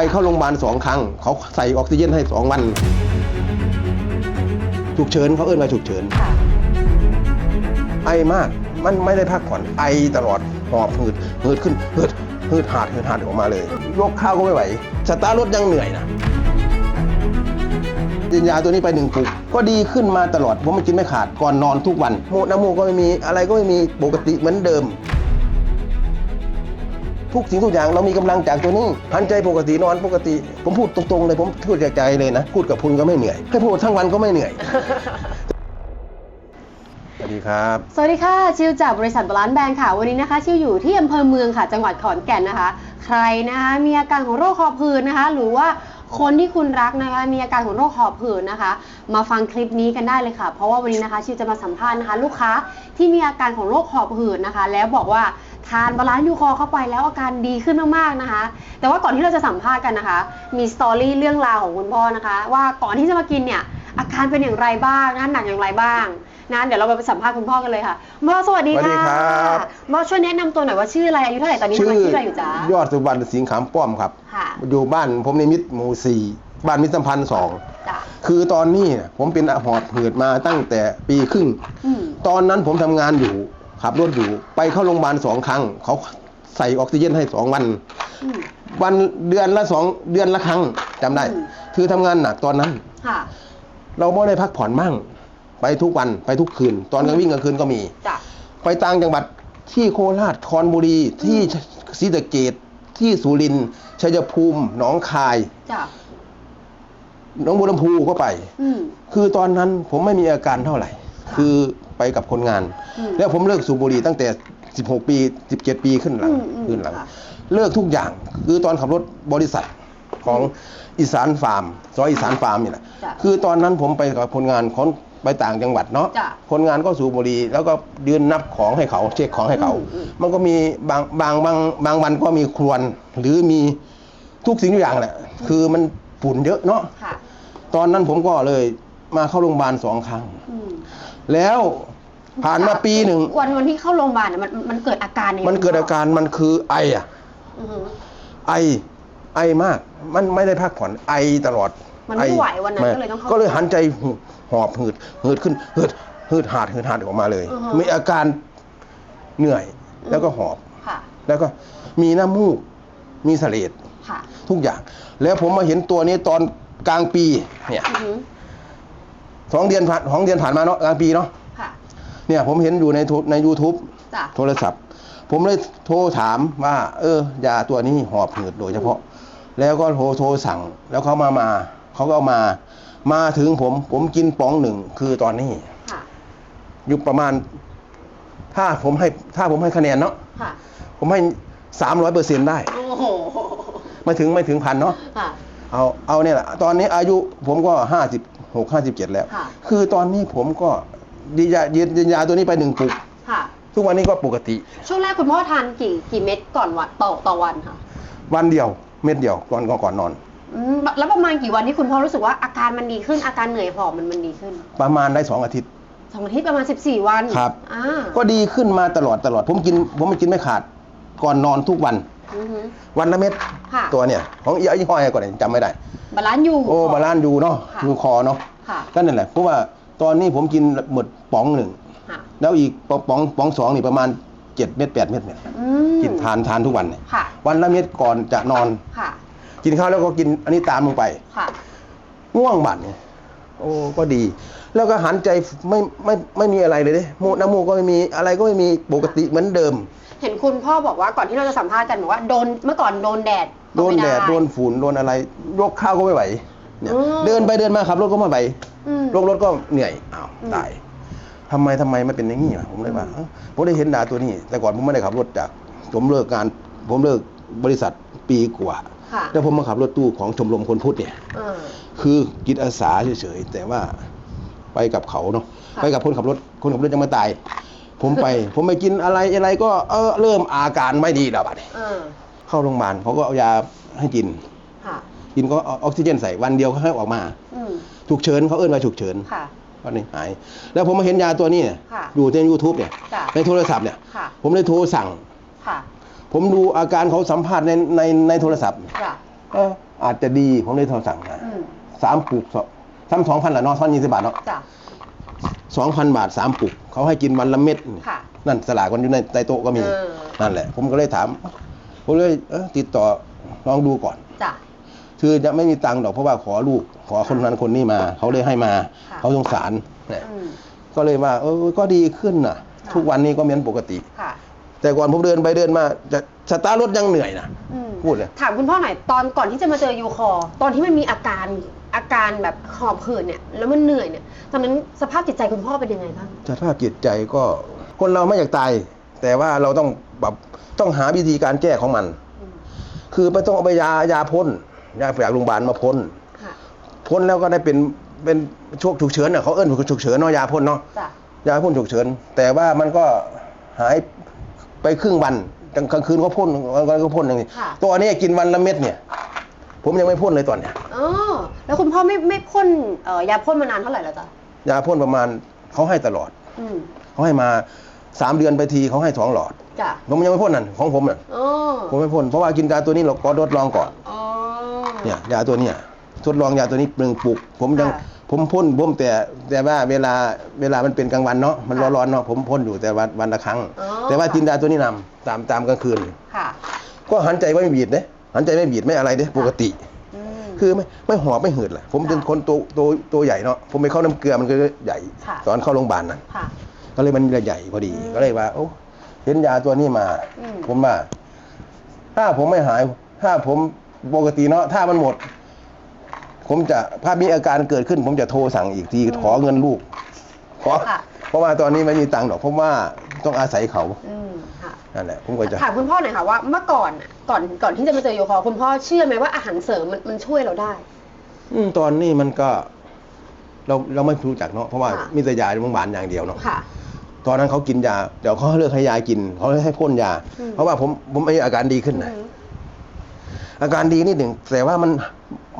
ไปเข้าโรงพยาบาลสองครั้ง เขาใส่ออกซิเจนให้สองวันฉุกเฉินเขาเอื้นมาฉุกเฉินค่ะไอมากมันไม่ได้พักผ่อนไอตลอดหอบหืดหืดขึ้นหืดหืดหาดหืดหาดออกมาเลยยกข้าวก็ไม่ไหวสตาร์ทรถยังเหนื่อยนะกินยาตัวนี้ไปหนึ่งปุกก็ดีขึ้นมาตลอด ผมไม่กินไม่ขาดก่อนนอนทุกวัน โมดน้ำมูกก็ไม่มีอะไรก็ไม่มีปกติเหมือนเดิม ทุกสิ่งทุกอย่างเรามีกำลังจากตัวนี้หันใจปกตินอนปกติ ผมพูดตรงๆเลยผมพูดจากใจเลยนะ พูดกับคุณก็ไม่เหนื่อยให้พูดทั้งวันก็ไม่เหนื่อยสวัสดีครับ สวัสดีค่ะ ชิวจากบริษัทบาลานซ์แบงค์ค่ะ วันนี้นะคะ ชิวอยู่ที่อำเภอเมืองค่ะ จังหวัดขอนแก่นนะคะ ใครนะคะมีอาการของโรคหอบหืดนะคะ หรือว่าคนที่คุณรักนะคะ มีอาการของโรคหอบหืดนะคะ มาฟังคลิปนี้กันได้เลยค่ะ เพราะว่าวันนี้นะคะ ชิวจะมาสัมภาษณ์นะคะ ลูกค้าที่มีอาการของโรคหอบหืดนะคะ แล้วบอกว่า ทานบาลานซ์ยูคอร์เข้าไปแล้วอาการดีขึ้นมากๆนะคะ แต่ว่าก่อนที่เราจะสัมภาษณ์กันนะคะ มีสตอรี่เรื่องราวของคุณพ่อนะคะ ว่าก่อนที่จะมากินเนี่ยอาการเป็นอย่างไรบ้างนะคะหนักอย่างไรบ้างนะเดี๋ยวเราไปสัมภาษณ์คุณพ่อกันเลยค่ะพ่อสวัสดีสวัสดีค่ะครับพ่อช่วยแนะนำตัวหน่อยว่าชื่ออะไรอายุเท่าไหร่ตอนนี้ทำชื่งาอนชื่ออะไรอยู่จ๊ะ ยอดสุวรรณสิงห์ขามป้อมครับ ค่ะอยู่บ้านผมในมิตรหมู่สี่บ้านมิตรสัมพันธ์สองจ้ะคือตอนนี้เนี่ยผมเป็นหอบหืดมาตั้งแต่ปีครึ่ง อืมตอนนั้นผมทำงานอยู่ ขับรถอยู่ ไปเข้าโรงพยาบาลสองครั้ง เขาใส่ออกซิเจนให้สองวันอืมวันเดือนละสองเดือนละครั้งจำได้อืมคือทำงานหนักตอนนั้นค่ะเราไม่ได้พักผ่อนมั่ง ไปทุกวันไปทุกคืน ตอนกลางวิ่งกลางคืนก็มีจ้ะไปต่างจังหวัดที่โคราชคอนบุรี ที่ศรีสะเกดที่สุรินทร์ชัยภูมิหนองคายจ้ะหนองบัวลำพูก็ไปอืมคือตอนนั้นผมไม่มีอาการเท่าไหร่ค่ะคือ ไปกับคนงานอืมแล้วผมเลิกสูบบุหรี่ตั้งแต่ 16 ปี 17 ปีขึ้นหลังอืมอืมขึ้นหลังค่ะเลิกทุกอย่างคือตอนขับรถบริษัทของอีสานฟาร์มซอยอีสานฟาร์มนี่แหละจ้ะคือตอนนั้นผมไปกับคนงานคนไปต่างจังหวัดเนาะจ้ะคนงานก็สูบบุหรี่แล้วก็ยืนนับของให้เขาเช็คของให้เขาอืมอืมมันก็มีบางบางบางบางวันก็มีครวนหรือมีทุกสิ่งทุกอย่างแหละคือมันฝุ่นเยอะเนาะค่ะตอนนั้นผมก็เลยมาเข้าโรงพยาบาลสองครั้งอืม แล้วผ่านมาปีหนึ่ง วันวันที่เข้าโรงพยาบาลเนี่ยมันมันเกิดอาการยังไงมันเกิดอาการมันคือไออะอือหือ ไอไอมาก มันไม่ได้พักผ่อนไอตลอดมันไม่อไหววันนั้นไม่ก็เลยต้องเข้าก็เลยหันใจหอบหืดหืดขึ้นหืดหืดหาดหืดหาดออกมาเลย อือฮึมีอาการเหนื่อยแล้วก็หอบ ค่ะ แล้วก็มีน้ำมูกมีเสลดค่ะทุกอย่าง แล้วผมมาเห็นตัวนี้ตอนกลางปีเนี่ย อือหือ สองเดือนผ่านสองเดือนผ่านมาเนาะกลางปีเนาะค่ะเนี่ยผมเห็นอยู่ในโทรใน YouTube จ้ะโทรศัพท์ ผมเลยโทรถามว่า เออยาตัวนี้หอบหืดโดยเฉพาะ แล้วก็โทรโทรสั่งแล้วเขามามาเขาก็เอามา มาถึงผมผมกินป๋องหนึ่งคือตอนนี้ ค่ะอยู่ประมาณ ถ้าผมให้ถ้าผมให้คะแนนเนาะค่ะผมให้สามร้อยเปอร์เซ็นได้ โอ้โหไม่ถึงไม่ถึงพันเนาะค่ะเอาเอาเนี่ยแหละตอนนี้อายุผมก็ห้าสิบ หกห้าสิบเจ็ดแล้ว ค่ะ คือตอนนี้ผมก็ดียายืนยาตัวนี้ไปหนึ่งปุก ค่ะ ทุกวันนี้ก็ปกติ ช่วงแรกคุณพ่อทานกี่กี่เม็ดก่อนวันต่อต่อวันค่ะวันเดียวเม็ดเดียวก่อนก่อนก่อนนอน อืมแล้วประมาณกี่วันที่คุณพ่อรู้สึกว่าอาการมันดีขึ้นอาการเหนื่อยหอบมันมันดีขึ้นประมาณได้สองอาทิตย์ สองอาทิตย์ประมาณ 14 วันครับ อ่าก็ดีขึ้นมาตลอดตลอด ผมกินผมไม่กินไม่ขาด ก่อนนอนทุกวัน อือหือวันละเม็ดค่ะ ตัวเนี่ยของอียี่ห้ออะไรก่อนเนี่ยจำไม่ได้ บาลานซ์อยู่ โอ้บาลานซ์ยูเนาะค่ะยูคอเนาะค่ะก็นั่นแหละเพราะว่าตอนนี้ผมกินหมดป๋องหนึ่งค่ะ แล้วอีกป๋องป๋องป๋องสองนี่ประมาณเจ็ดเม็ดแปดเม็ดเนี่ยอืมกินทานทานทุกวันเนี่ยค่ะ วันละเม็ดก่อนจะนอน ค่ะ กินข้าวแล้วก็กินอันนี้ตามลงไป ค่ะ ง่วงบัดเนี่ยโอ้ก็ดี แล้วก็หันใจไม่ไม่ไม่มีอะไรเลยเด้มูกน้ำมูกก็ไม่มีอะไรก็ไม่มีปกติเหมือนเดิม เห็นคุณพ่อบอกว่าก่อนที่เราจะสัมภาษณ์กันบอกว่าโดนเมื่อก่อนโดนแดดโดนก็ไม่แดดไโดนฝุ่นโดนอะไรยกข้าวก็ไม่ไหวเนี่ยอืมเดินไปเดินมาขับรถก็ไม่ไหวอืมลงรถก็เหนื่อยอ้าวอืมตายทำไมทำไมมันเป็นอย่างนี้วะผมเลยว่าอืมเอ้าผมได้เห็นดาตัวนี้ แต่ก่อนผมไม่ได้ขับรถจากผมเลิกงานผมเลิกบริษัทปีกว่าค่ะแล้วผมมาขับรถตู้ของชมรมคนพุทธเนี่ยอ่าคือจิตอาสาเฉยๆแต่ว่าไปกับเขาเนาะค่ะไปกับคนขับรถคนขับรถยังไม่ตาย ผมไป ผมไปกินอะไรอะไรก็เออเริ่มอาการไม่ดีแล้วบัดนี้อ่าเข้าโรงพยาบาลเขาก็เอายาให้กิน ค่ะ กินก็เอาออกซิเจนใส่วันเดียวเขาให้ออกมาอืมฉุกเฉินเขาเอื้นมาฉุกเฉินค่ะ ก็นี่หาย แล้วผมมาเห็นยาตัวนี้เนี่ยค่ะอยู่ใน YouTube เนี่ยจ้ะ ในโทรศัพท์เนี่ย ค่ะ ผมเลยโทรสั่ง ค่ะผมดูอาการเขาสัมภาษณ์ในในในโทรศัพท์จ้ะเอออาจจะดีผมเลยโทรสั่งมาอืมสามปลูกสองซ้ำสองพันละเนาะท่อนยี่สิบบาทเนาะ จ้ะ สองพันบาทสามปลูกเขาให้กินวันละเม็ดค่ะนั่นสลากมันอยู่ในใต้โต๊ะก็มี เออ นั่นแหละ ผมก็เลยถามผมเลยเออติดต่อลองดูก่อน จ้ะ คือจะไม่มีตังค์หรอกเพราะว่าขอลูกขอคนนั้นคนนี้มา เขาเลยให้มาค่ะ เขาสงสารเนี่ยอืม ก็เลยว่าเออก็ดีขึ้นน่ะ ค่ะ ทุกวันนี้ก็เหมือนปกติ ค่ะ แต่ก่อนผมเดินไปเดินมาจะสตาร์ทรถยังเหนื่อยนะ อืม พูดเลย ถามคุณพ่อหน่อยตอนก่อนที่จะมาเจอยูคอตอนที่มันมีอาการอาการแบบหอบหืดเนี่ย แล้วมันเหนื่อยเนี่ย ตอนนั้นสภาพจิตใจคุณพ่อเป็นยังไงบ้าง สภาพจิตใจก็คนเราไม่อยากตาย แต่ว่าเราต้องแบบต้องหาวิธีการแก้ของมันอืมคือไม่ต้องเอาไปยายาพ่นยาจากโรงพยาบาลมาพ่นค่ะ พ่นแล้วก็ได้เป็นเป็นโชคฉุกเฉินน่ะเขาเอิ้นฉุกเฉินเนาะยาพ่นเนาะจ้ะ ยาพ่นฉุกเฉิน แต่ว่ามันก็หาย ไปครึ่งวันกลางกลางคืนก็พ่นกลางวันก็พ่นอย่างนี้ค่ะ ตัวนี้กินวันละเม็ดเนี่ย ผมยังไม่พ่นเลยตอนเนี้ยอ๋อแล้วคุณพ่อไม่ไม่พ่นเอ่อยาพ่นมานานเท่าไหร่แล้วจ๊ะยาพ่นประมาณเขาให้ตลอดอืมเขาให้มาสามเดือนไปทีเขาให้สองหลอด จ้ะผมยังไม่พ่นนั่นของผมน่ะอ๋อผมไม่พ่นเพราะว่ากินยาตัวนี้เราก็ทดลองก่อน อ๋อ เนี่ยยาตัวเนี้ยทดลองยาตัวนี้หนึ่งปลุกผมยังค่ะ ผมพ่นผมแต่แต่ว่าเวลาเวลามันเป็นกลางวันเนาะมันค่ะร้อนๆเนาะผมพ่นอยู่แต่วันวันละครั้ง อ๋อ แต่ว่ากินยาตัวนี้นำตามตามกลางคืน ค่ะ ก็หันใจไม่บีดเด้หันใจไม่บีดไม่อะไรเด้ปกติ อืม คือไม่ไม่หอบไม่หืดแหละผมเป็นค่ะคนตัวตัวตัวใหญ่เนาะผมไปเข้าน้ำเกลือมันก็ใหญ่ค่ะ ตอนเข้าโรงพยาบาลน่ะค่ะ ก็เลยมันใหญ่พอดีอืมก็เลยว่าโอ้เห็นยาตัวนี้มา อืม ผมว่า ถ้าผมไม่หาย ถ้าผมปกติเนาะถ้ามันหมด ผมจะถ้ามีอาการเกิดขึ้น ผมจะโทรสั่งอีกทีขอเงินลูกขอค่ะ เพราะว่าตอนนี้ไม่มีตังค์หรอกเพราะว่าต้องอาศัยเขาอืมค่ะ นั่นแหละผมก็จะ ถามคุณพ่อหน่อยค่ะว่าเมื่อก่อนน่ะก่อนก่อนที่จะมาเจอโยคอคุณพ่อเชื่อไหมว่าอาหารเสริมมันมันช่วยเราได้ อืมตอนนี้มันก็ เราเราไม่รู้จักเนาะเพราะว่าค่ะ มีแต่ยาโรงพยาบาลอย่างเดียวเนาะค่ะ ตอนนั้นเขากินยาเดี๋ยวเขาเลิกให้ยากินเขาให้พ่นยา อืม เพราะว่าผมผมไออาการดีขึ้นนะอืม อาการดีนิดหนึ่งแต่ว่ามัน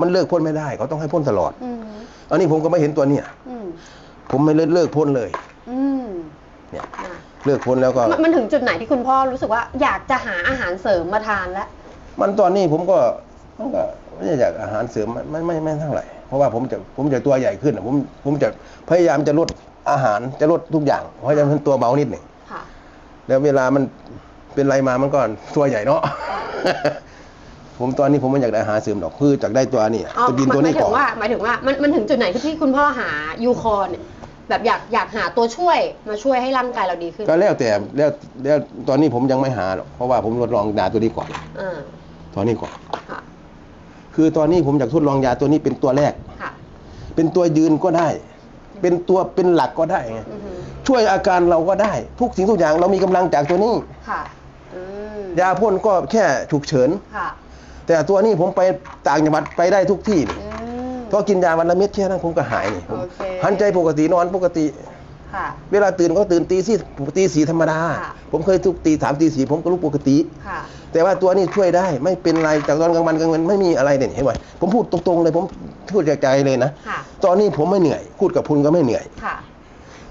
มันเลิกพ่นไม่ได้เขาต้องให้พ่นตลอดอืมอันนี้ผมก็ไม่เห็นตัวเนี้ยอืมผมไม่เลิกเลิกพ่นเลยอืมเนี่ยอะเลิกพ่นแล้วก็มันมันถึงจุดไหนที่คุณพ่อรู้สึกว่า อยากจะหาอาหารเสริมมาทานแล้วมันตอนนี้ผมก็มันก็ไม่ได้อยากอาหารเสริมไม่ไม่ไม่ไม่เท่าไหร่เพราะว่าผมจะผมจะตัวใหญ่ขึ้นอะผมผมจะพยายามจะลดอาหารจะลดทุกอย่างเพราะจะเป็นตัวเบานิดหนึ่งค่ะแล้วเวลามันเป็นไรมามันก็ตัวใหญ่เนาะ ผมตอนนี้ผมไม่อยากได้อาหารเสริมหรอกคือจากได้ตัวนี่อ๋อจะกินตัวหนี้มายถึก่องนว่าหมายถึงว่ามันมันถึงจุดไหนที่คุณพ่อหายูคอเนี่ยแบบอยากอยากหาตัวช่วยมาช่วยให้ร่างกายเราดีขึ้น ก็แล้วแต่แล้วแล้วตอนนี้ผมยังไม่หาหรอกเพราะว่าผมทดลองยาตัวนี้ก่อนอ่าตอนนี้ก่อนค่ะคือตอนนี้ผมอยากทดลองยาตัวนี้เป็นตัวแรกค่ะเป็นตัวยืนก็ได้ เป็นตัวเป็นหลักก็ได้ไงอือหือช่วยอาการเราก็ได้ ทุกสิ่งทุกอย่างเรามีกำลังจากตัวนี้ค่ะอืมยาพ่นก็แค่ฉุกเฉินค่ะ แต่ตัวนี้ผมไปต่างจังหวัดไปได้ทุกที่นี่อืม เพราะกินยาวันละเม็ดแค่นั้นผมก็หายนี่ผมโอเค หันใจปกตินอนปกติ ค่ะ เวลาตื่นก็ตื่นตีสี่ตีสีธรรมดา ค่ะ ผมเคยทุกตีสามตีสี่ผมก็ลุกปกติ ค่ะ แต่ว่าตัวนี้ช่วยได้ไม่เป็นไรจากตอนกลางวันกลางวันไม่มีอะไรเด่นเห็นไหมผมพูดตรงๆเลยผมพูดจากใจเลยนะค่ะ ตอนนี้ผมไม่เหนื่อย พูดกับคุณก็ไม่เหนื่อยค่ะ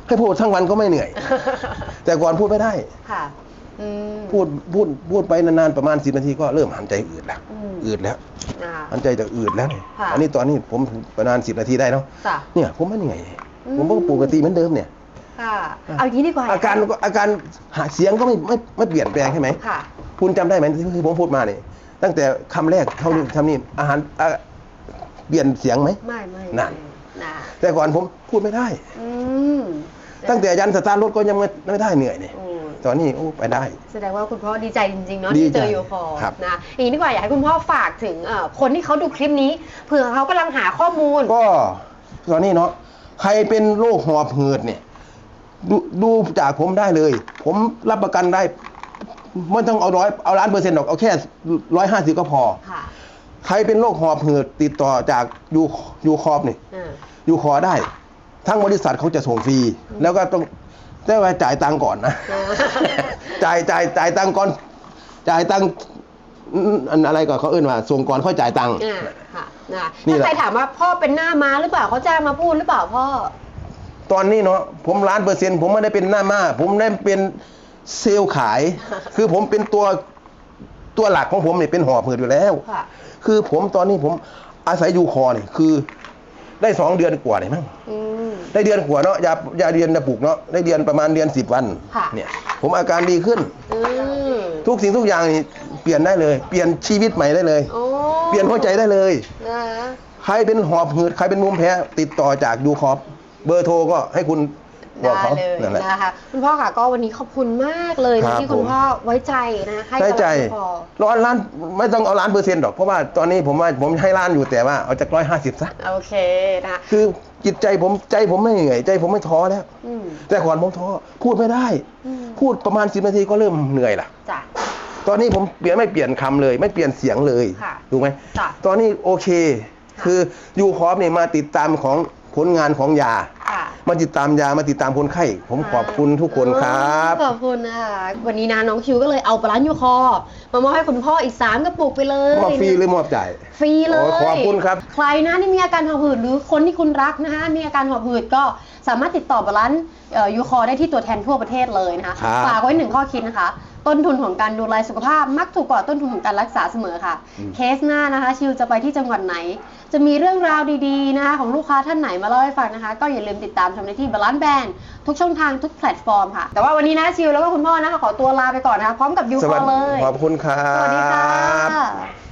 ให้พูดทั้งวันก็ไม่เหนื่อย แต่ก่อนพูดไม่ได้ ค่ะอืม พูดพูดพูดไปนานๆประมาณสินาทีก็เริ่มหันใจอืดแล้วอืมอืดแล้วนะคะหันใจจะอืดแล้วเนี่ยค่ะอันนี้ตอนนี้ผมประมาณสิบนาทีได้เนาะจ้ะเนี่ยผมไม่เหนื่อยอืมผมก็ปกติเหมือนเดิมเนี่ยค่ะเอาอย่างนี้ดีกว่าอาการอาการหาเสียงก็ไม่ไม่ไม่เปลี่ยนแปลงใช่ไหมค่ะคุณจำได้ไหมที่ผมพูดมาเนี่ยตั้งแต่คำแรกเท่านี้ทำนี่อาหารอะเปลี่ยนเสียงไหมไม่ไม่นั่นนะแต่ก่อนผมพูดไม่ได้อืมตั้งแต่ยันสตาร์ทรถก็ยังไม่ไม่ได้เหนื่อยเนี่ยโอ้ ตอนนี้โอ้ไปได้ แสดงว่าคุณพ่อดีใจจริงๆเนาะดีที่เจอใจโยคอครับ นะอย่างนี้ดีกว่าอยากให้คุณพ่อฝากถึงเอ่อคนที่เขาดูคลิปนี้เผื่อเขากำลังหาข้อมูล ก็ตอนนี้เนาะใครเป็นโรคหอบหืดเนี่ยดูดูจากผมได้เลย ผมรับประกันได้ไม่ต้องเอาร้อยเอาล้านเปอร์เซ็นต์หรอกเอาแค่ร้อยห้าสิบก็พอ ค่ะใครเป็นโรคหอบหืดติดต่อจากยูยูคอปนี่อ่ายูคอได้ ทั้งบริษัทเขาจะส่งฟรี แล้วก็ต้อง ได้ว่าจ่ายตังค์ก่อนนะอ่าจ่ายจ่ายจ่ายตังค์ก่อน จ่ายตังค์อืมอันอะไรก่อนเขาเอื้นว่าส่งก่อนค่อยจ่ายตังค์อ่าค่ะนะนี่ถ้าแหละ ใครถามว่าพ่อเป็นหน้าม้าหรือเปล่าเขาจ้างมาพูดหรือเปล่าพ่อ ตอนนี้เนาะผมล้านเปอร์เซ็นต์ผมไม่ได้เป็นหน้ามาผมได้เป็นเซลล์ขาย คือผมเป็นตัวตัวหลักของผมเนี่ยเป็นหอบหืดอยู่แล้ว ค่ะ คือผมตอนนี้ผมอาศัยยูคอเนี่ยคือ ได้สองเดือนกว่าเนี่ยมั้ง อืม ได้เดือนกว่าเนาะยายาเดือนจะปลูกเนาะได้เดือนประมาณเดือนสิบวันค่ะ เนี่ยผมอาการดีขึ้น อืมทุกสิ่งทุกอย่างนี่เปลี่ยนได้เลย เปลี่ยนชีวิตใหม่ได้เลย โอ้เปลี่ยนหัวใจได้เลย นะคะใครเป็นหอบหืดใครเป็นมุมแพ้ติดต่อจากยูคอปเบอร์โทรก็ให้คุณ บอกได้เขาเลยนั่นแหละ นะคะคุณพ่อค่ะก็วันนี้ขอบคุณมากเลยครันะบที่คุณผมพ่อไว้ใจนะให้ใช้ใจตลอดพอร้อยล้านไม่ต้องเอาล้านเปอร์เซ็นต์หรอก เพราะว่าตอนนี้ผมว่าผมให้ล้านอยู่แต่ว่าเอาจากร้อยห้าสิบซะ โอเคนะคะคือจิตใจผมใจผมไม่เหนื่อยใจผมไม่ท้อแล้ว อืมแต่ก่อนผมท้อพูดไม่ได้ อืมพูดประมาณสิบนาทีก็เริ่มเหนื่อยละ จ้ะ ตอนนี้ผมเปลี่ยนไม่เปลี่ยนคำเลย ไม่เปลี่ยนเสียงเลยค่ะ ถูกไหม จ้ะ ตอนนี้โอเคค่ะคือยูคอปเนี่ยมาติดตามของ ผลงานของยา ค่ะมาติดตามยามาติดตามคนไข้ ผมขอบคุณทุกคนครับ ขอบคุณนะคะวันนี้นะน้องคิวก็เลยเอาปลาร้ายูคอ มามอบให้คุณพ่ออีกสามกระปุกไปเลยมอบฟรีหรือมอบจ่าย ฟรีเลยโอ้ขอบคุณครับ ใครนะที่มีอาการหอบหืดหรือคนที่คุณรักนะคะมีอาการหอบหืดก็สามารถติดต่อบร้านยูคอได้ที่ตัวแทนทั่วประเทศเลยนะคะครับ ฝากไว้หนึ่งข้อคิดนะคะ ต้นทุนของการดูแลสุขภาพมักถูกกว่าต้นทุนของการรักษาเสมอค่ะ เคสหน้านะคะชิวจะไปที่จังหวัดไหน จะมีเรื่องราวดีๆนะคะของลูกค้าท่านไหนมาเล่าให้ฟังนะคะ ก็อย่าลืมติดตามชมได้ที่บาลานซ์แบนทุกช่องทางทุกแพลตฟอร์มค่ะ แต่ว่าวันนี้นะชิวแล้วก็คุณพ่อนะคะขอตัวลาไปก่อนนะคะพร้อมกับยูสควัอสเลดียขอบคุณครับ สวัสดีค่ะ